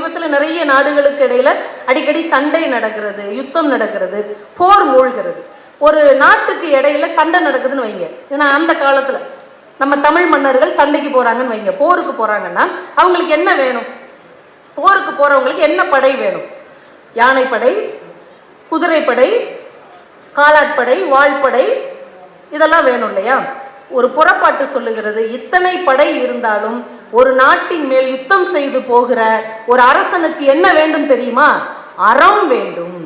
சமீபத்தில் நிறைய நாடுகளுக்கு இடையில அடிக்கடி சண்டை நடக்கிறது யுத்தம் நடக்கிறது போர் மூழ்கிறது. ஒரு நாட்டுக்கு இடையில சண்டை நடக்குதுன்னு வைங்க. ஏன்னா அந்த காலத்துல நம்ம தமிழ் மன்னர்கள் சண்டைக்கு போறாங்கன்னு வைங்க. போருக்கு போறாங்கன்னா அவங்களுக்கு என்ன வேணும்? போருக்கு போறவங்களுக்கு என்ன படை வேணும்? யானைப்படை குதிரைப்படை காலாட்படை வாழ்படை இதெல்லாம் வேணும் இல்லையா? ஒரு புறப்பாட்டு சொல்லுகிறது இத்தனை படை இருந்தாலும் ஒரு நாட்டின் மேல் யுத்தம் செய்து போகிற ஒரு அரசனுக்கு என்ன வேண்டும் தெரியுமா? அறம் வேண்டும்.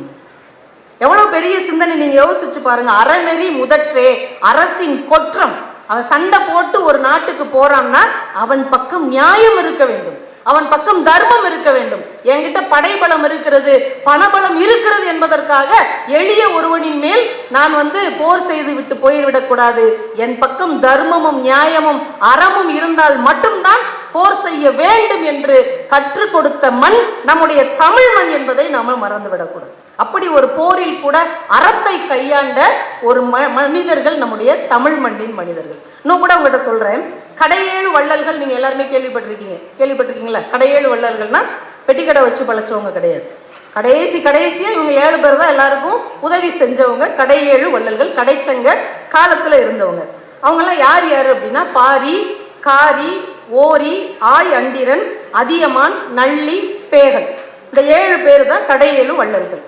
எவ்வளவு பெரிய சிந்தனை நீங்க யோசிச்சு பாருங்க. அறநெறி முதற்றே அரசின் கொற்றம். அவன் சண்டை போட்டு ஒரு நாட்டுக்கு போறான்னா அவன் பக்கம் நியாயம் இருக்க வேண்டும். அவன் பக்கம் தர்மம் இருக்க வேண்டும். என்கிட்ட படைபலம் இருக்கிறது பணபலம் இருக்கிறது என்பதற்காக எளிய ஒருவனின் மேல் நான் வந்து போர் செய்து விட்டு போய்விடக்கூடாது என் பக்கம் தர்மமும் நியாயமும் அறமும் இருந்தால் மட்டும்தான் போர் செய்ய வேண்டும் என்று கற்றுக் கொடுத்த மண் நம்முடைய தமிழ் மண் என்பதை நாம மறந்துவிடக்கூடாது அப்படி ஒரு போரில் கூட அறத்தை கையாண்ட ஒரு ம- மனிதர்கள் நம்முடைய தமிழ் மண்ணின் மனிதர்கள். இன்னும் கூட உங்கள்கிட்ட சொல்கிறேன் கடையேழு வள்ளல்கள் நீங்கள் எல்லாருமே கேள்விப்பட்டிருக்கீங்க. கேள்விப்பட்டிருக்கீங்களா? கடையேழு வள்ளல்கள்னா பெட்டிக்கடை வச்சு பழச்சவங்க கிடையாது. கடைசி கடைசியாக இவங்க ஏழு பேர் தான் எல்லாருக்கும் உதவி செஞ்சவங்க கடையேழு வள்ளல்கள் கடைச்சங்க காலத்தில் இருந்தவங்க. அவங்கெல்லாம் யார் யார் அப்படின்னா பாரி காரி ஓரி ஆய் அண்டிரன் அதியமான் நள்ளி பேகன். இந்த ஏழு பேர் தான் கடையேழு வள்ளல்கள்.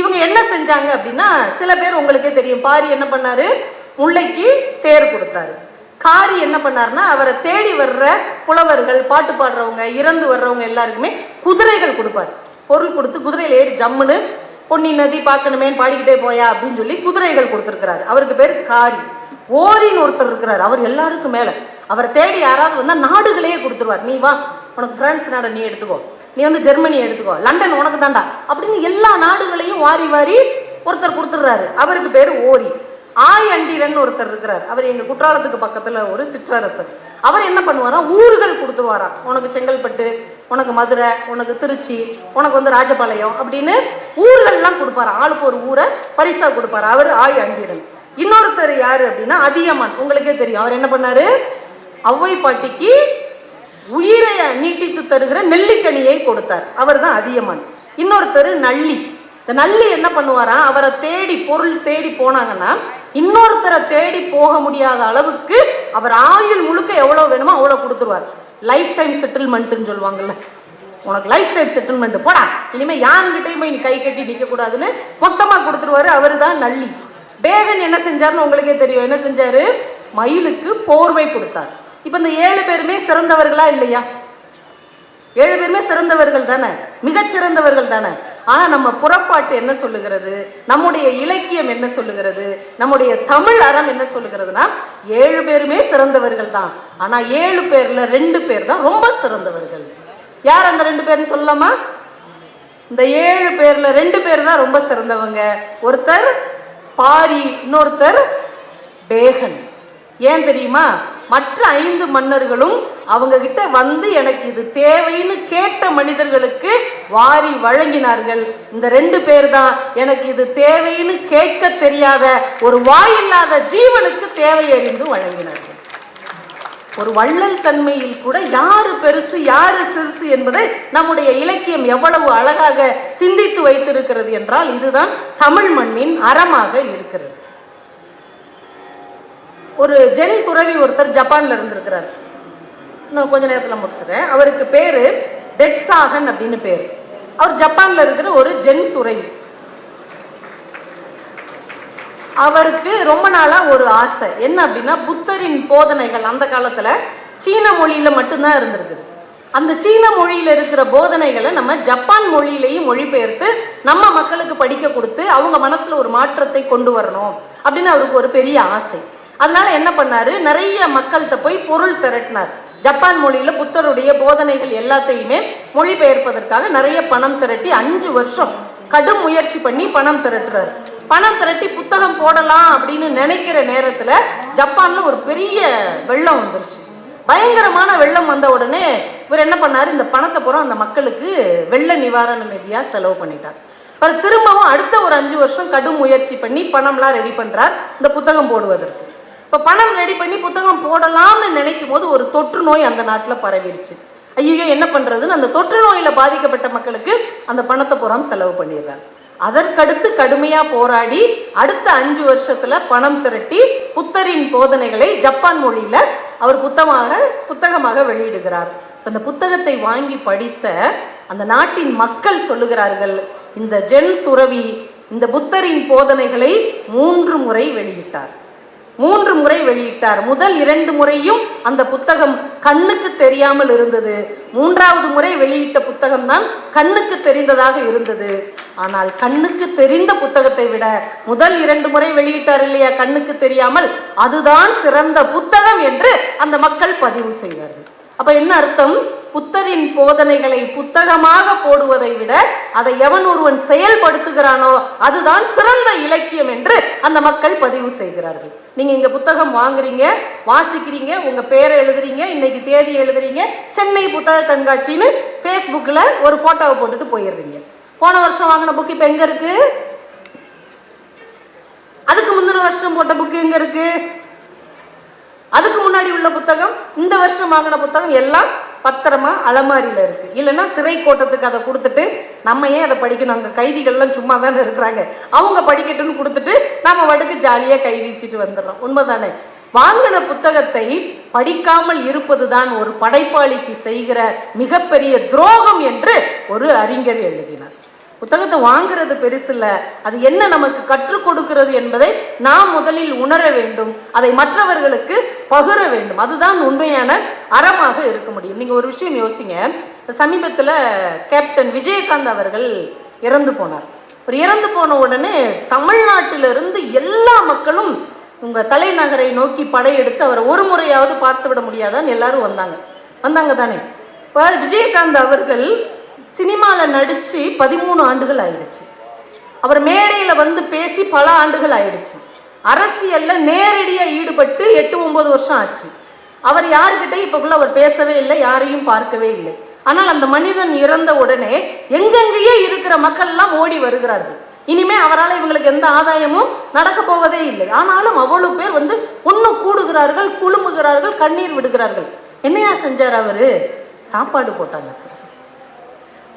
இவங்க என்ன செஞ்சாங்க அப்படின்னா சில பேர் உங்களுக்கே தெரியும். பாரி என்ன பண்ணாரு? முல்லைக்கு தேர் கொடுத்தாரு. காரி என்ன பண்ணாருன்னா அவரை தேடி வர்ற புலவர்கள் பாட்டு பாடுறவங்க இறந்து வர்றவங்க எல்லாருக்குமே குதிரைகள் கொடுப்பாரு. பொருள் கொடுத்து குதிரையில் ஏறி ஜம்முன்னு பொன்னி நதி பார்க்கணுமேன்னு பாடிக்கிட்டே போயா அப்படின்னு சொல்லி குதிரைகள் கொடுத்துருக்கிறாரு. அவருக்கு பேர் காரி. ஓரின்னு ஒருத்தர் இருக்கிறார். அவர் எல்லாருக்கும் மேலே. அவரை தேடி யாராவது வந்தால் நாடுகளையே கொடுத்துருவார். நீ வா உனக்கு பிரான்ஸ் நாடை நீ எடுத்துக்கோ. நீ வந்து ஜெர்மனி எடுத்துக்கோ. லண்டன் உனக்கு தாண்டா அப்படின்னு எல்லா நாடுகளையும் வாரி வாரி ஒருத்தர் கொடுத்துடுறாரு. அவருக்கு பேர் ஓரி. ஆய் அண்டிரன் ஒருத்தர் இருக்கிறார். அவர் எங்க குற்றாலத்துக்கு பக்கத்துல ஒரு சிற்றரசர். அவர் என்ன பண்ணுவாரா? ஊர்கள் கொடுத்துருவாராம் உனக்கு செங்கல்பட்டு உனக்கு மதுரை உனக்கு திருச்சி உனக்கு வந்து ராஜபாளையம் அப்படின்னு ஊர்கள்லாம் கொடுப்பாரு? ஆளுக்கு ஒரு ஊரை பரிசா கொடுப்பாரு? அவர் ஆய் அண்டிரன் இன்னொருத்தர் யாரு அப்படின்னா அதியமான். உங்களுக்கே தெரியும். அவர் என்ன பண்ணாரு? ஔவை பாட்டிக்கு உயிரை நீட்டித்து தருகிற நெல்லிக்கனியை கொடுத்தார். அவர் தான் அதியமான். இன்னொருத்தர் நள்ளி இந்த நள்ளி என்ன பண்ணுவாராம் அவரை தேடி பொருள் தேடி போனாங்கன்னா இன்னொருத்தரை தேடி போக முடியாத அளவுக்கு அவர் ஆயுள் முழுக்க எவ்வளோ வேணுமோ அவ்வளோ கொடுத்துருவார். லைஃப் டைம் செட்டில்மெண்ட்டுன்னு சொல்லுவாங்கல்ல. உனக்கு லைஃப் டைம் செட்டில்மெண்ட் போடா. இனிமேல் யாருங்கிட்டையும் போய் நீ கை கட்டி நிற்கக்கூடாதுன்னு மொத்தமாக கொடுத்துருவாரு. அவர் தான் நள்ளி பேகன் என்ன செஞ்சாருன்னு உங்களுக்கே தெரியும். என்ன செஞ்சாரு? மயிலுக்கு போர்வை கொடுத்தார். இப்போ இந்த ஏழு பேருமே சிறந்தவர்களா இல்லையா? ஏழு பேருமே சிறந்தவர்கள் தானே? மிகச்சிறந்தவர்கள் தானே? ஆனால் நம்ம புறப்பாட்டு என்ன சொல்லுகிறது? நம்முடைய இலக்கியம் என்ன சொல்லுகிறது? நம்முடைய தமிழ் அறம் என்ன சொல்லுகிறதுனா ஏழு பேருமே சிறந்தவர்கள் தான். ஆனால் ஏழு பேர்ல ரெண்டு பேர் தான் ரொம்ப சிறந்தவர்கள். யார் அந்த ரெண்டு பேர்னு சொல்லலாமா? இந்த ஏழு பேர்ல ரெண்டு பேர் தான் ரொம்ப சிறந்தவங்க. ஒருத்தர் பாரி இன்னொருத்தர் பேகன். ஏன் தெரியுமா? மற்ற ஐந்து மன்னர்களும் அவங்க கிட்ட வந்து எனக்கு இது தேவைன்னு கேட்ட மனிதர்களுக்கு வாரி வழங்கினார்கள். இந்த ரெண்டு பேர் தான் எனக்கு இது தேவைன்னு கேட்க தெரியாத ஒரு வாயில்லாத ஜீவனுக்கு தேவை அறிந்து வழங்கினார்கள். ஒரு வள்ளல் தன்மையில் கூட யாரு பெருசு யாரு சிறுசு என்பதை நம்முடைய இலக்கியம் எவ்வளவு அழகாக சிந்தித்து வைத்திருக்கிறது என்றால் இதுதான் தமிழ் மண்ணின் அறமாக இருக்கிறது. ஒரு ஜென் துறவி ஒருத்தர் ஜப்பான்ல இருந்திருக்கிறார். இன்னும் கொஞ்ச நேரத்தில் முடிச்சிடுறேன் அவருக்கு பேரு டெட்சாகன் அப்படின்னு பேர். அவர் ஜப்பான்ல இருக்கிற ஒரு ஜென் துறவி அவருக்கு ரொம்ப நாளா ஒரு ஆசை. என்ன அப்படின்னா புத்தரின் போதனைகள் அந்த காலத்துல சீன மொழியில மட்டும்தான் இருந்திருக்கு. அந்த சீன மொழியில இருக்கிற போதனைகளை நம்ம ஜப்பான் மொழியிலையும் மொழிபெயர்த்து நம்ம மக்களுக்கு படிக்க கொடுத்து அவங்க மனசுல ஒரு மாற்றத்தை கொண்டு வரணும் அப்படின்னு அவருக்கு ஒரு பெரிய ஆசை. அதனால என்ன பண்ணாரு? நிறைய மக்கள்கிட்ட போய் பொருள் திரட்டினார். ஜப்பான் மொழியில புத்தருடைய போதனைகள் எல்லாத்தையுமே மொழிபெயர்ப்பதற்காக நிறைய பணம் திரட்டி அஞ்சு வருஷம் கடும் முயற்சி பண்ணி பணம் திரட்டுறாரு. பணம் திரட்டி புத்தகம் போடலாம் அப்படின்னு நினைக்கிற நேரத்துல ஜப்பான்ல ஒரு பெரிய வெள்ளம் வந்துருச்சு. பயங்கரமான வெள்ளம் வந்த உடனே இவர் என்ன பண்ணாரு? இந்த பணத்தை பூரா அந்த மக்களுக்கு வெள்ள நிவாரண நிதியா செலவு பண்ணிட்டார். அவர் திரும்பவும் அடுத்த ஒரு அஞ்சு வருஷம் கடும் முயற்சி பண்ணி பணம்லாம் ரெடி பண்றார். இந்த புத்தகம் போடுவதற்கு. இப்போ பணம் ரெடி பண்ணி புத்தகம் போடலாம்னு நினைக்கும் போது ஒரு தொற்று நோய் அந்த நாட்டில் பரவிடுச்சு ஐயோ என்ன பண்ணுறதுன்னு அந்த தொற்று நோயில் பாதிக்கப்பட்ட மக்களுக்கு அந்த பணத்தை புறம் செலவு பண்ணிடுறாங்க. அதற்கடுத்து கடுமையாக போராடி அடுத்த அஞ்சு வருஷத்தில் பணம் திரட்டி புத்தரின் போதனைகளை ஜப்பான் மொழியில் அவர் புத்தகமாக புத்தகமாக வெளியிடுகிறார். இப்ப இந்த புத்தகத்தை வாங்கி படித்த அந்த நாட்டின் மக்கள் சொல்லுகிறார்கள் இந்த ஜென் துறவி இந்த புத்தரின் போதனைகளை மூன்று முறை வெளியிட்டார். மூன்று முறை வெளியிட்டார். முதல் இரண்டு முறையும் அந்த புத்தகம் கண்ணுக்கு தெரியாமல் இருந்தது. மூன்றாவது முறை வெளியிட்ட புத்தகம் தான் கண்ணுக்கு தெரிந்ததாக இருந்தது. ஆனால் கண்ணுக்கு தெரிந்த புத்தகத்தை விட முதல் இரண்டு முறை வெளியிட்டார் இல்லையா கண்ணுக்கு தெரியாமல் அதுதான் சிறந்த புத்தகம் என்று அந்த மக்கள் பதிவு செய்தார்கள். அப்ப என்ன அர்த்தம்? புத்தரின் போதனைகளை புத்தகமாக போடுவதை விட அதை எவன் ஒருவன் செயல்படுத்துகிறானோ அதுதான் சிறந்த இலக்கியம் என்று அந்த மக்கள் பதிவு செய்கிறார்கள். நீங்க இங்க புத்தகம் வாங்குறீங்க வாசிக்கிறீங்க உங்க பேரை எழுதுறீங்க இன்னைக்கு தேதி எழுதுறீங்க சென்னை புத்தக கண்காட்சின்னு ஃபேஸ்புக்கில் ஒரு போட்டோவை போட்டுட்டு போயிடுறீங்க. போன வருஷம் வாங்கின புக் இப்போ எங்க இருக்கு? அதுக்கு முந்தின வருஷம் போட்ட புக் எங்க இருக்கு? அதுக்கு முன்னாடி உள்ள புத்தகம் இந்த வருஷம் வாங்கின புத்தகம் எல்லாம் பத்திரமா அலமாரியில் இருக்கு. இல்லைன்னா சிறை கோட்டத்துக்கு அதை கொடுத்துட்டு நம்ம ஏன் அதை படிக்கணும்? அங்கே கைதிகள்லாம் சும்மா தானே இருக்கிறாங்க. அவங்க படிக்கட்டும்னு கொடுத்துட்டு நம்ம வடுக்கு ஜாலியாக கை வீசிட்டு வந்துடுறோம். உண்மைதானே? வாங்கின புத்தகத்தை படிக்காமல் இருப்பதுதான் ஒரு படைப்பாளிக்கு செய்கிற மிகப்பெரிய துரோகம் என்று ஒரு அறிஞர் எழுதினார். புத்தகத்தை வாங்குறது பெருசில்ல. அது என்ன நமக்கு கற்றுக் கொடுக்கிறது என்பதை நாம் முதலில் உணர வேண்டும். அதை மற்றவர்களுக்கு பகிர வேண்டும். அதுதான் உண்மையான அறமாக இருக்க முடியும். நீங்க ஒரு விஷயம் யோசிங்க. சமீபத்தில் கேப்டன் விஜயகாந்த் அவர்கள் இறந்து போனார். ஒரு இறந்து போன உடனே தமிழ்நாட்டிலிருந்து எல்லா மக்களும் உங்க தலைநகரை நோக்கி படையெடுத்து அவரை ஒரு முறையாவது பார்த்து விட முடியாதான்னு எல்லாரும் வந்தாங்க. வந்தாங்க தானே. இப்போ விஜயகாந்த் அவர்கள் சினிமாவில் நடித்து பதிமூணு ஆண்டுகள் ஆயிடுச்சு. அவர் மேடையில் வந்து பேசி பல ஆண்டுகள் ஆயிடுச்சு. அரசியலில் நேரடியாக ஈடுபட்டு எட்டு ஒம்பது வருஷம் ஆச்சு. அவர் யாருக்கிட்டையும் இப்போக்குள்ள அவர் பேசவே இல்லை யாரையும் பார்க்கவே இல்லை. ஆனால் அந்த மனிதன் இறந்த உடனே எங்கெங்கேயே இருக்கிற மக்கள்லாம் ஓடி வருகிறார்கள். இனிமே அவரால் இவங்களுக்கு எந்த ஆதாயமும் நடக்க போவதே இல்லை. ஆனாலும் அவ்வளவு பேர் வந்து ஒன்று கூடுகிறார்கள் குழுமுகிறார்கள் கண்ணீர் விடுகிறார்கள். என்னையா செஞ்சார் அவரு? சாப்பாடு போட்டாங்க சார்.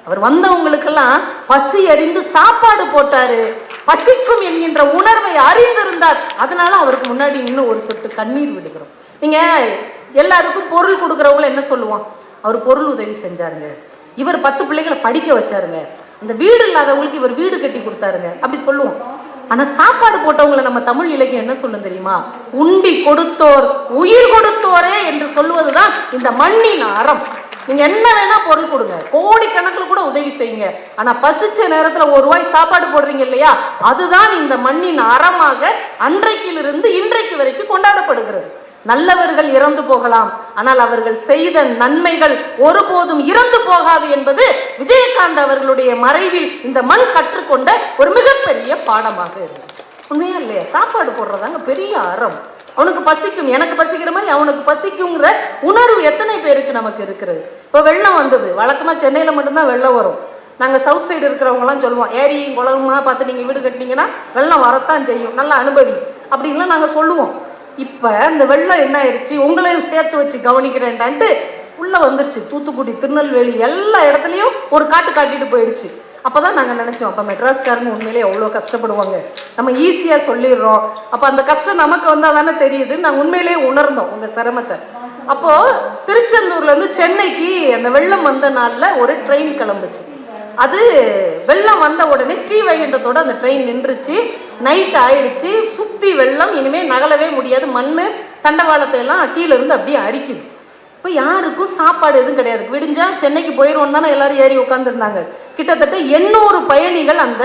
அவர் வந்தவங்களுக்கெல்லாம் பசி அறிந்து சாப்பாடு போட்டாரு. பசிக்கும் என்கின்ற உணர்வை அறிந்திருந்தார். அதனால அவருக்கு முன்னாடி இன்னும் ஒரு சொட்டு கண்ணீர் விடுகிறோம். நீங்க எல்லாருக்கும் பொருள் கொடுக்குறவங்கள என்ன சொல்லுவோம் அவர் பொருள் உதவி செஞ்சாருங்க. இவர் பத்து பிள்ளைகளை படிக்க வச்சாருங்க. அந்த வீடு இல்லாதவங்களுக்கு இவர் வீடு கட்டி கொடுத்தாருங்க. அப்படி சொல்லுவோம். ஆனா சாப்பாடு போட்டவங்களை நம்ம தமிழ் இலக்கியம் என்ன சொல்லும் தெரியுமா? உண்டி கொடுத்தோர் உயிர் கொடுத்தோரே என்று சொல்லுவதுதான் இந்த மண்ணின் அறம். நீங்க என்ன வேணா பொருள் கொடுங்க. கோடிக்கணக்கில் கூட உதவி செய்யுங்க. ஆனா பசிச்ச நேரத்துல ஒரு ரூபாய் சாப்பாடு போடுறீங்க இல்லையா? அதுதான் இந்த மண்ணின் அறமாக அன்றைக்கிலிருந்து இன்றைக்கு வரைக்கும் கொண்டாடப்படுகிறது. நல்லவர்கள் இறந்து போகலாம். ஆனால் அவர்கள் செய்த நன்மைகள் ஒருபோதும் இறந்து போகாது என்பது விஜயகாந்த் அவர்களுடைய மறைவில் இந்த மண் கற்றுக்கொண்ட ஒரு மிகப்பெரிய பாடமாக இருந்தது. உண்மையா இல்லையா? சாப்பாடு போடுறதாங்க பெரிய அறம். அவனுக்கு பசிக்கும் எனக்கு பசிக்கிற மாதிரி அவனுக்கு பசிக்குங்கிற உணர்வு எத்தனை பேருக்கு நமக்கு இருக்கிறது? இப்போ வெள்ளம் வந்தது. வழக்கமாக சென்னையில் மட்டும்தான் வெள்ளம் வரும். நாங்கள் சவுத் சைடு இருக்கிறவங்கலாம் சொல்லுவோம் ஏரியும் குளமா பார்த்து நீங்கள் வீடு கட்டினீங்கன்னா வெள்ளம் வரத்தான் செய்யும். நல்லா அனுபவி. அப்படின்லாம் நாங்கள் சொல்லுவோம். இப்போ இந்த வெள்ளம் என்ன ஆயிடுச்சு உங்களையும் சேர்த்து வச்சு கவனிக்கிறேன்டான்ட்டு உள்ளே வந்துருச்சு. தூத்துக்குடி திருநெல்வேலி எல்லா இடத்துலையும் ஒரு காட்டு காட்டிட்டு போயிடுச்சு. அப்பதான் நாங்கள் நினச்சோம் அப்போ மெட்ராஸ்காரங்க உண்மையிலே எவ்வளோ கஷ்டப்படுவாங்க. நம்ம ஈஸியாக சொல்லிடுறோம். அப்போ அந்த கஷ்டம் நமக்கு வந்தால் தானே தெரியுது. நான் உண்மையிலேயே உணர்ந்தோம் உங்கள் சிரமத்தை. அப்போது திருச்செந்தூர்லேருந்து சென்னைக்கு அந்த வெள்ளம் வந்த நாளில் ஒரு ட்ரெயின் கிளம்புச்சு. அது வெள்ளம் வந்த உடனே ஸ்ரீவைகுண்டத்தோட அந்த ட்ரெயின் நின்றுச்சு. நைட் ஆயிடுச்சு. சுற்றி வெள்ளம் இனிமேல் நகலவே முடியாது. மண் தண்டவாளத்தை எல்லாம் கீழே இருந்து அப்படியே அரிக்குது. இப்போ யாருக்கும் சாப்பாடு எதுவும் கிடையாது. விடிஞ்சா சென்னைக்கு போயிடுவோம் தானே எல்லாரும் ஏறி உட்காந்துருந்தாங்க கிட்டத்தட்ட எண்ணூறு பயணிகள் அந்த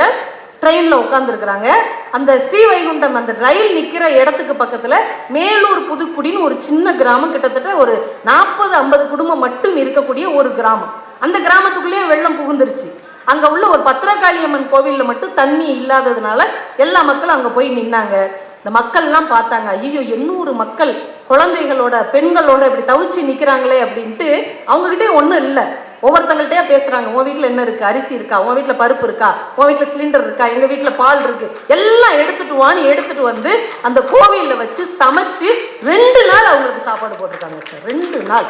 ட்ரெயினில் உட்காந்துருக்குறாங்க அந்த ஸ்ரீவைகுண்டம் அந்த ரயில் நிற்கிற இடத்துக்கு பக்கத்தில் மேலூர் புதுக்குடின்னு ஒரு சின்ன கிராமம். கிட்டத்தட்ட ஒரு நாற்பது ஐம்பது குடும்பம் மட்டும் இருக்கக்கூடிய ஒரு கிராமம். அந்த கிராமத்துக்குள்ளேயே வெள்ளம் புகுந்துருச்சு. அங்கே உள்ள ஒரு பத்திரகாளியம்மன் கோவிலில் மட்டும் தண்ணி இல்லாததுனால எல்லா மக்களும் அங்கே போய் நின்னாங்க. இந்த மக்கள்லாம் பார்த்தாங்க ஐயோ எண்ணூறு மக்கள் குழந்தைகளோட பெண்களோட இப்படி தவிச்சு நிற்கிறாங்களே அப்படின்ட்டு அவங்ககிட்டே ஒன்றும் இல்லை. ஒவ்வொருத்தங்கள்ட்டே பேசுகிறாங்க உன் வீட்டில் என்ன இருக்குது அரிசி இருக்கா? உன் வீட்டில் பருப்பு இருக்கா? உன் வீட்டில் சிலிண்டர் இருக்கா? எங்கள் வீட்டில் பால் இருக்கு? எல்லாம் எடுத்துட்டு வான்னு எடுத்துட்டு வந்து அந்த கோவிலில் வச்சு சமைச்சு ரெண்டு நாள் அவங்களுக்கு சாப்பாடு போட்டிருக்காங்க சார். ரெண்டு நாள்.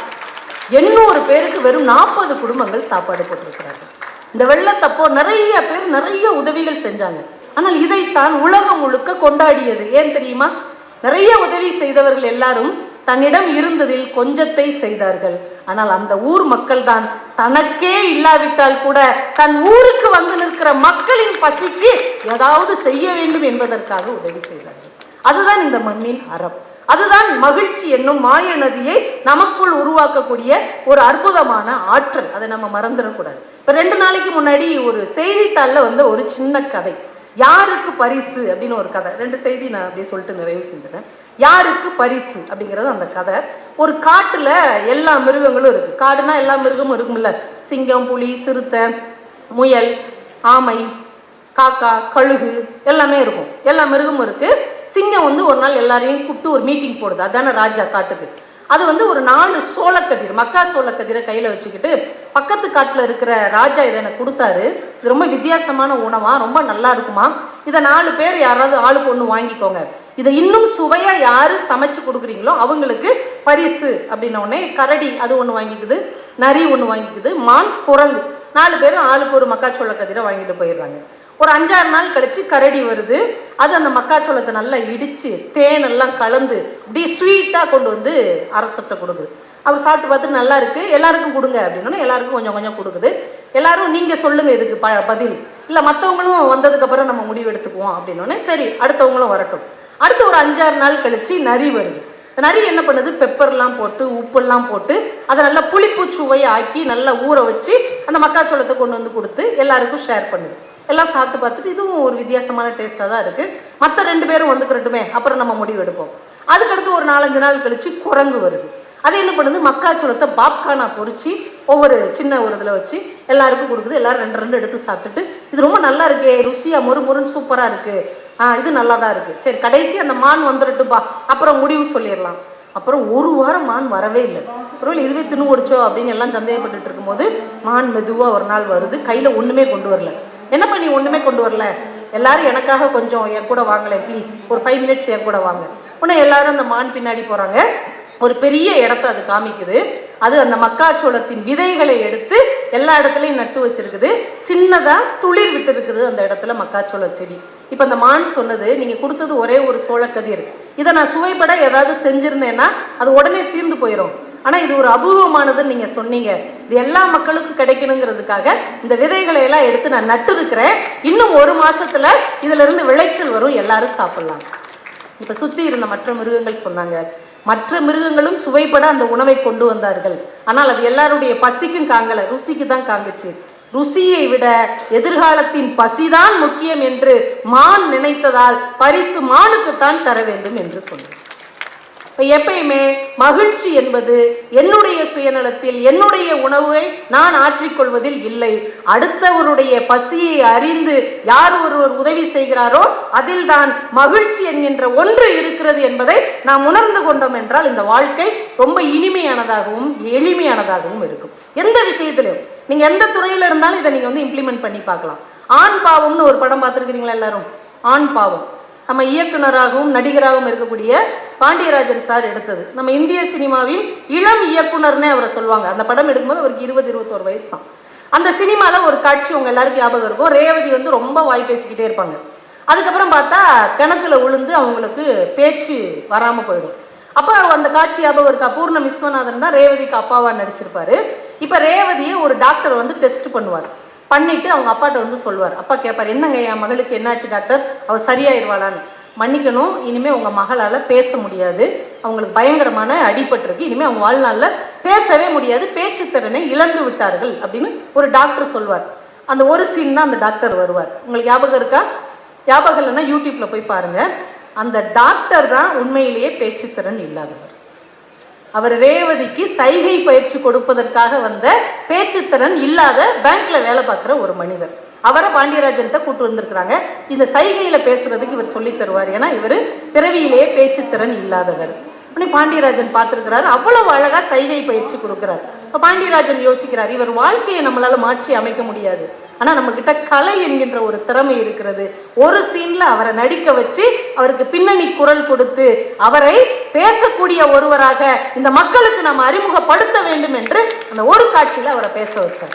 எண்ணூறு பேருக்கு வெறும் நாற்பது குடும்பங்கள் சாப்பாடு போட்டிருக்கிறாங்க. இந்த வெள்ளத்தப்போ நிறைய பேர் நிறைய உதவிகள் செஞ்சாங்க. ஆனால் இதைத்தான் உலகம் முழுக்க கொண்டாடியது. ஏன் தெரியுமா? நிறைய உதவி செய்தவர்கள் எல்லாரும் தன்னிடம் இருந்ததில் கொஞ்சத்தை செய்தார்கள். ஆனால் அந்த ஊர் மக்கள் தான் தனக்கே இல்லாவிட்டால் கூட தன் ஊருக்கு வந்து நிற்கிற மக்களின் பசிக்கு ஏதாவது செய்ய வேண்டும் என்பதற்காக உதவி செய்தார்கள். அதுதான் இந்த மண்ணின் அறம். அதுதான் மகிழ்ச்சி என்னும் மாய நதியை நமக்குள் உருவாக்கக்கூடிய ஒரு அற்புதமான ஆற்றல். அதை நம்ம மறந்துடக்கூடாது. இப்போ ரெண்டு நாளைக்கு முன்னாடி ஒரு செய்தித்தாளில் வந்து ஒரு சின்ன கதை. யாருக்கு பரிசு அப்படின்னு ஒரு கதை. ரெண்டு செய்தி நான் அப்படியே சொல்லிட்டு நிறைவு செஞ்சுறேன். யாருக்கு பரிசு அப்படிங்கிறது அந்த கதை. ஒரு காட்டுல எல்லா மிருகங்களும் இருக்கு. காடுனா எல்லா மிருகமும் இருக்கும்ல. சிங்கம் புலி சிறுத்தை முயல் ஆமை காக்கா கழுகு எல்லாமே இருக்கும். எல்லா மிருகமும் இருக்கு. சிங்கம் வந்து ஒரு நாள் எல்லாரையும் கூப்பிட்டு ஒரு மீட்டிங் போடுது. அதான ராஜா காட்டுக்கு. அது வந்து ஒரு நாலு சோளக்கதிர் மக்கா சோளக்கதிரை கையில் வச்சுக்கிட்டு பக்கத்து காட்டில் இருக்கிற ராஜா இதை எனக்கு கொடுத்தாரு. இது ரொம்ப வித்தியாசமான உணவா ரொம்ப நல்லா இருக்குமா? இதை நாலு பேர் யாராவது ஆளுக்கு ஒன்று வாங்கிக்கோங்க. இதை இன்னும் சுவையாக யார் சமைச்சு கொடுக்குறீங்களோ அவங்களுக்கு பரிசு அப்படின்னோடனே கரடி அது ஒன்று வாங்கிக்குது நரி ஒன்று வாங்கிக்குது மான் குரங்கு. நாலு பேரும் ஆளுக்கு ஒரு மக்காச்சோள கதிரை வாங்கிட்டு போயிடுறாங்க. ஒரு அஞ்சாறு நாள் கழித்து கரடி வருது. அது அந்த மக்காச்சோளத்தை நல்லா இடித்து தேன் எல்லாம் கலந்து அப்படியே ஸ்வீட்டாக கொண்டு வந்து அரசத்தை கொடுக்குது. அவர் சாப்பிட்டு பார்த்து நல்லா இருக்குது எல்லாருக்கும் கொடுங்க அப்படின்னா எல்லாருக்கும் கொஞ்சம் கொஞ்சம் கொடுக்குது. எல்லாரும் நீங்கள் சொல்லுங்கள் இதுக்கு ப பதில். இல்லை மற்றவங்களும் வந்ததுக்கப்புறம் நம்ம முடிவு எடுத்துக்குவோம் அப்படின்னோடனே சரி அடுத்தவங்களும் வரட்டும். அடுத்து ஒரு அஞ்சாறு நாள் கழித்து நரி வருது. நரி என்ன பண்ணுது? பெப்பர்லாம் போட்டு உப்பெல்லாம் போட்டு அதை நல்லா புளிப்பு சுவையை ஆக்கி நல்லா ஊற வச்சு அந்த மக்காச்சோளத்தை கொண்டு வந்து கொடுத்து எல்லாருக்கும் ஷேர் பண்ணுது. எல்லாம் சாப்பிட்டு பார்த்துட்டு இதுவும் ஒரு வித்தியாசமான டேஸ்ட்டாக தான் இருக்குது மற்ற ரெண்டு பேரும் வந்துக்கிறட்டுமே அப்புறம் நம்ம முடிவு எடுப்போம். அதுக்கடுத்து ஒரு நாலஞ்சு நாள் கழித்து குரங்கு வருது. அது என்ன பண்ணுது? மக்காச்சோளத்தை பாப்கார்னா பொறிச்சு ஒவ்வொரு சின்ன ஒரு இதில் வச்சு எல்லாருக்கும் கொடுக்குது. எல்லாரும் ரெண்டு ரெண்டு எடுத்து சாப்பிட்டுட்டு இது ரொம்ப நல்லா இருக்கே ருசியாக மொறு மொறுன்னு சூப்பராக இருக்குது ஆ இது நல்லா தான் இருக்குது சரி கடைசி அந்த மான் வந்துடட்டுப்பா அப்புறம் முடிவு சொல்லிடலாம். அப்புறம் ஒரு வாரம் மான் வரவே இல்லை. ஒருவேளை இதுவே தின்னு ஓடிச்சோ அப்படின்னு எல்லாம் சந்தேகப்பட்டுட்டு இருக்கும்போது மான் மெதுவாக ஒரு நாள் வருது. கையில் ஒன்றுமே கொண்டு வரல. என்ன பண்ணி ஒன்றுமே கொண்டு வரல? எல்லாரும் எனக்காக கொஞ்சம் என் கூட வாங்கலை ப்ளீஸ் ஒரு ஃபைவ் மினிட்ஸ் என் கூட வாங்க. உடனே எல்லாரும் அந்த மான் பின்னாடி போகிறாங்க ஒரு பெரிய இடத்த அது காமிக்குது. அது அந்த மக்காச்சோளத்தின் விதைகளை எடுத்து எல்லா இடத்துலையும் நட்டு வச்சிருக்குது. சின்னதாக துளிர் விட்டு இருக்குது அந்த இடத்துல மக்காச்சோள செடி. இப்போ அந்த மான் சொன்னது நீங்கள் கொடுத்தது ஒரே ஒரு சோளக்கதிர். இதை நான் சுவைப்பட ஏதாவது செஞ்சுருந்தேன்னா அது உடனே தீர்ந்து போயிடும் ஆனால் இது ஒரு அபூர்வமானதுன்னு நீங்கள் சொன்னீங்க. இது எல்லா மக்களுக்கும் கிடைக்கணுங்கிறதுக்காக இந்த விதைகளை எல்லாம் எடுத்து நான் நட்டுருக்கிறேன். இன்னும் ஒரு மாதத்தில் இதுல இருந்து விளைச்சல் வரும் எல்லாரும் சாப்பிட்லாம். இப்போ சுற்றி இருந்த மற்ற மிருகங்கள் சொன்னாங்க. மற்ற மிருகங்களும் சுவைப்பட அந்த உணவை கொண்டு வந்தார்கள். ஆனால் அது எல்லாருடைய பசிக்கும் காங்கலை ருசிக்கு தான் காங்குச்சு. ருசியை விட எதிர்காலத்தின் பசிதான் முக்கியம் என்று மான் நினைத்ததால் பரிசு மானுக்குத்தான் தர வேண்டும் என்று சொன்னார். இப்போ எப்பயுமே மகிழ்ச்சி என்பது என்னுடைய சுயநலத்தில் என்னுடைய உணவை நான் ஆற்றிக்கொள்வதில் இல்லை. அடுத்தவருடைய பசியை அறிந்து யார் ஒருவர் உதவி செய்கிறாரோ அதில் தான் மகிழ்ச்சி என்கின்ற ஒன்று இருக்கிறது என்பதை நாம் உணர்ந்து கொண்டோம் என்றால் இந்த வாழ்க்கை ரொம்ப இனிமையானதாகவும் எளிமையானதாகவும் இருக்கும். எந்த விஷயத்திலும் நீங்கள் எந்த துறையில் இருந்தாலும் இதை நீங்கள் வந்து இம்ப்ளிமெண்ட் பண்ணி பார்க்கலாம். ஆண் பாவம்னு ஒரு படம் பார்த்துருக்கிறீங்களா எல்லாரும்? ஆண் பாவம். நம்ம இயக்குனராகவும் நடிகராகவும் இருக்கக்கூடிய பாண்டியராஜன் சார் எடுத்தது. நம்ம இந்திய சினிமாவின் இளம் இயக்குனர்னே அவரை சொல்லுவாங்க. அந்த படம் எடுக்கும்போது அவருக்கு இருபது இருபத்தோரு வயசு தான். அந்த சினிமாவில் ஒரு காட்சி உங்கள் எல்லாருக்கும் ஞாபகம் இருக்கும். ரேவதி வந்து ரொம்ப வாய் பேசிக்கிட்டே இருப்பாங்க. அதுக்கப்புறம் பார்த்தா கிணத்துல விழுந்து அவங்களுக்கு பேச்சு வராமல் போயிடும். அப்போ அந்த காட்சி ஞாபகம் இருக்கா? பூர்ண விஸ்வநாதன் தான் ரேவதிக்கு அப்பாவா நடிச்சிருப்பாரு. இப்போ ரேவதியை ஒரு டாக்டர் வந்து டெஸ்ட் பண்ணுவார். பண்ணிட்டு அவங்க அப்பாட்ட வந்து சொல்லுவார். அப்பா கேட்பார் என்னங்க என் மகளுக்கு என்னாச்சு டாக்டர்? அவள் சரியாயிருவாளான்னு. மன்னிக்கணும் இனிமேல் உங்கள் மகளால் பேச முடியாது. அவங்களுக்கு பயங்கரமான அடிபட்டிருக்கு. இனிமேல் அவங்க வாழ்நாளில் பேசவே முடியாது. பேச்சு திறனை இழந்து விட்டார்கள் அப்படின்னு ஒரு டாக்டர் சொல்வார் அந்த ஒரு சீன் தான் அந்த டாக்டர் வருவார். உங்களுக்கு ஞாபகம் இருக்கா? ஞாபகம் இல்லைன்னா யூடியூப்பில் போய் பாருங்கள் அந்த டாக்டர் தான் உண்மையிலேயே பேச்சுத்திறன் இல்லாதவர். அவர் ரேவதிக்கு சைகை பயிற்சி கொடுப்பதற்காக வந்த பேச்சுத்திறன் இல்லாத பேங்க்ல வேலை பார்க்குற ஒரு மனிதர். அவரை பாண்டியராஜன்கிட்ட கூட்டு வந்திருக்கிறாங்க. இந்த சைகையில பேசுறதுக்கு இவர் சொல்லி தருவார். ஏன்னா இவர் பிறவியிலேயே பேச்சுத்திறன் இல்லாதவர். உடனே பாண்டியராஜன் பார்த்துருக்கிறாரு. அவ்வளவு அழகா சைகை பயிற்சி கொடுக்கிறார். இப்போ பாண்டியராஜன் யோசிக்கிறார் இவர் வாழ்க்கையை நம்மளால மாற்றி அமைக்க முடியாது. ஆனா நம்ம கிட்ட கலை என்கின்ற ஒரு திறமை இருக்கிறது. ஒரு சீன்ல அவரை நடிக்க வச்சு அவருக்கு பின்னணி குரல் கொடுத்து அவரை பேசக்கூடிய ஒருவராக இந்த மக்களுக்கு நாம் அறிமுகப்படுத்த வேண்டும் என்று அந்த ஒரு காட்சியில அவரை பேச வச்சார்.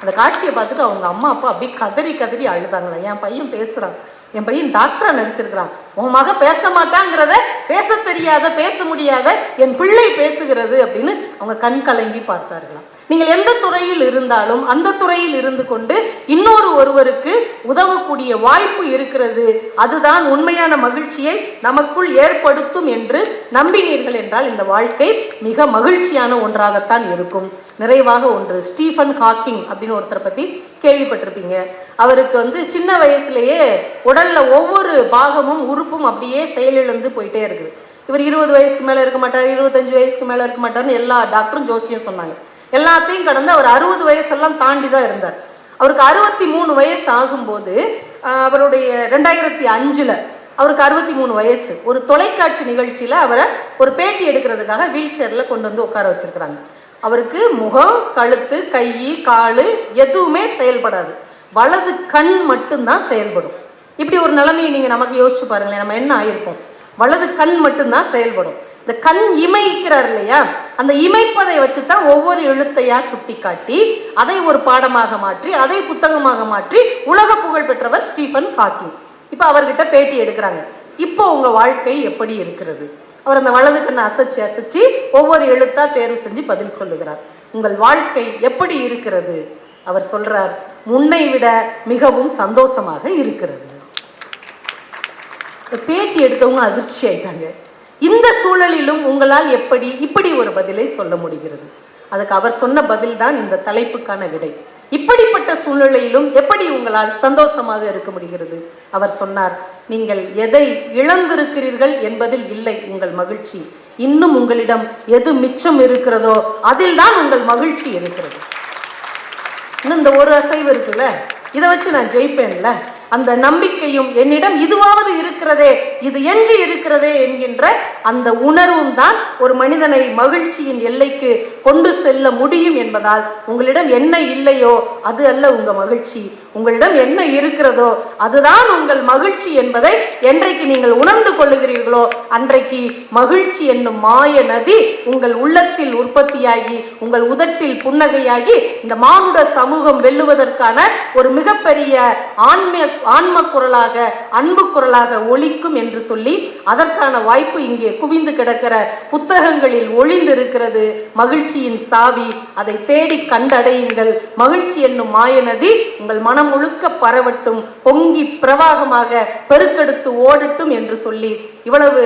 அந்த காட்சியை பார்த்துட்டு அவங்க அம்மா அப்பா அப்படியே கதறி கதறி அழுதாங்களா? என் பையன் பேசுகிறான் என் பையன் டாக்டரா நடிச்சிருக்கிறான். உன் மக பேச மாட்டாங்கிறத பேச தெரியாத பேச முடியாத என் பிள்ளை பேசுகிறது அப்படின்னு அவங்க கண் கலங்கி பார்த்தார்களாம். நீங்கள் எந்த துறையில் இருந்தாலும் அந்த துறையில் இருந்து கொண்டு இன்னொரு ஒருவருக்கு உதவக்கூடிய வாய்ப்பு இருக்கிறது. அதுதான் உண்மையான மகிழ்ச்சியை நமக்குள் ஏற்படுத்தும் என்று நம்பினீர்கள் என்றால் இந்த வாழ்க்கை மிக மகிழ்ச்சியான ஒன்றாகத்தான் இருக்கும். நிறைவாக ஒன்று. ஸ்டீஃபன் ஹாக்கிங் அப்படின்னு ஒருத்தரை பற்றி கேள்விப்பட்டிருப்பீங்க. அவருக்கு வந்து சின்ன வயசுலேயே உடலில் ஒவ்வொரு பாகமும் உறுப்பும் அப்படியே செயலிழந்து போயிட்டே இருக்குது. இவர் இருபது வயசுக்கு மேலே இருக்க மாட்டார் இருபத்தஞ்சு வயசுக்கு மேலே இருக்க மாட்டார்னு எல்லா டாக்டரும் ஜோசியும் சொன்னாங்க. எல்லாத்தையும் கடந்து அவர் அறுபது வயசெல்லாம் தாண்டி தான் இருந்தார். அவருக்கு அறுபத்தி மூணு வயசு ஆகும்போது அவருடைய ரெண்டாயிரத்தி அஞ்சில் அவருக்கு அறுபத்தி மூணு வயசு. ஒரு தொலைக்காட்சி நிகழ்ச்சியில் அவரை ஒரு பேட்டி எடுக்கிறதுக்காக வீல் சேரில் கொண்டு வந்து உட்கார வச்சுருக்கிறாங்க. அவருக்கு முகம் கழுத்து கை காலு எதுவுமே செயல்படாது. வலது கண் மட்டும்தான் செயல்படும். இப்படி ஒரு நிலைமையை நீங்கள் நமக்கு யோசிச்சு பாருங்களேன் நம்ம என்ன ஆயிருப்போம்? வலது கண் மட்டும்தான் செயல்படும். இந்த கண் இமைக்கிறார் இல்லையா? அந்த இமைப்பதை வச்சு தான் ஒவ்வொரு எழுத்தையாக சுட்டி காட்டி அதை ஒரு பாடமாக மாற்றி அதை புத்தகமாக மாற்றி உலக புகழ் பெற்றவர் ஸ்டீஃபன் ஹாக்கிங். இப்போ அவர்கிட்ட பேட்டி எடுக்கிறாங்க. இப்போ உங்கள் வாழ்க்கை எப்படி இருக்கிறது? அவர் அந்த வலது கண்ணை அசைச்சு அசைச்சு ஒவ்வொரு எழுத்தா தேர்வு செஞ்சு பதில் சொல்லுகிறார். உங்கள் வாழ்க்கை எப்படி இருக்கிறது? அவர் சொல்றார் முன்னை விட மிகவும் சந்தோஷமாக இருக்கிறது. இந்த பேட்டி எடுத்தவங்க அதிர்ச்சி ஆயிட்டாங்க. இந்த சூழலிலும் உங்களால் எப்படி இப்படி ஒரு பதிலை சொல்ல முடிகிறது? அதுக்கு அவர் சொன்ன பதில் தான் இந்த தலைப்புக்கான விடை. இப்படிப்பட்ட சூழ்நிலையிலும் எப்படி உங்களால் சந்தோஷமாக இருக்க முடிகிறது? அவர் சொன்னார் நீங்கள் எதை இழந்திருக்கிறீர்கள் என்பதில் இல்லை உங்கள் மகிழ்ச்சி. இன்னும் உங்களிடம் எது மிச்சம் இருக்கிறதோ அதில் தான் உங்கள் மகிழ்ச்சி இருக்கிறது. இன்னும் இந்த ஒரு அசைவு இருக்குல்ல? இதை வச்சு நான் ஜெயிப்பேன்ல? அந்த நம்பிக்கையும் என்னிடம் இதுவாவது இருக்கிறதே இது எஞ்சி இருக்கிறதே என்கின்ற அந்த உணர்வும் தான் ஒரு மனிதனை மகிழ்ச்சியின் எல்லைக்கு கொண்டு செல்ல முடியும் என்பதால் உங்களிடம் என்ன இல்லையோ அது அல்ல உங்க மகிழ்ச்சி. உங்களிடம் என்ன இருக்கிறதோ அதுதான் உங்கள் மகிழ்ச்சி என்பதை என்றைக்கு நீங்கள் உணர்ந்து கொள்ளுகிறீர்களோ அன்றைக்கு மகிழ்ச்சி என்னும் மாய நதி உங்கள் உள்ளத்தில் உற்பத்தியாகி உங்கள் உதட்டில் புன்னகையாகி இந்த மானுட சமூகம் வெல்லுவதற்கான ஒரு மிகப்பெரிய ஆன்மீ ஆன்ம குரலாக அன்பு குரலாக ஒழிக்கும் என்று சொல்லி அதற்கான வாய்ப்பு இங்கே குவிந்து கிடக்கிற புத்தகங்களில் ஒளிந்திருக்கிறது. மகிழ்ச்சியின் சாவி அதை தேடி கண்டடையுங்கள். மகிழ்ச்சி என்னும் மாய நதி உங்கள் மனம் முழுக்க பரவட்டும் பொங்கி பிரவாகமாக பெருக்கெடுத்து ஓடட்டும் என்று சொல்லி இவ்வளவு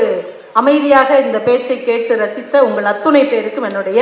அமைதியாக இந்த பேச்சை கேட்டு ரசித்த உங்கள் அத்துணை பேருக்கும் என்னுடைய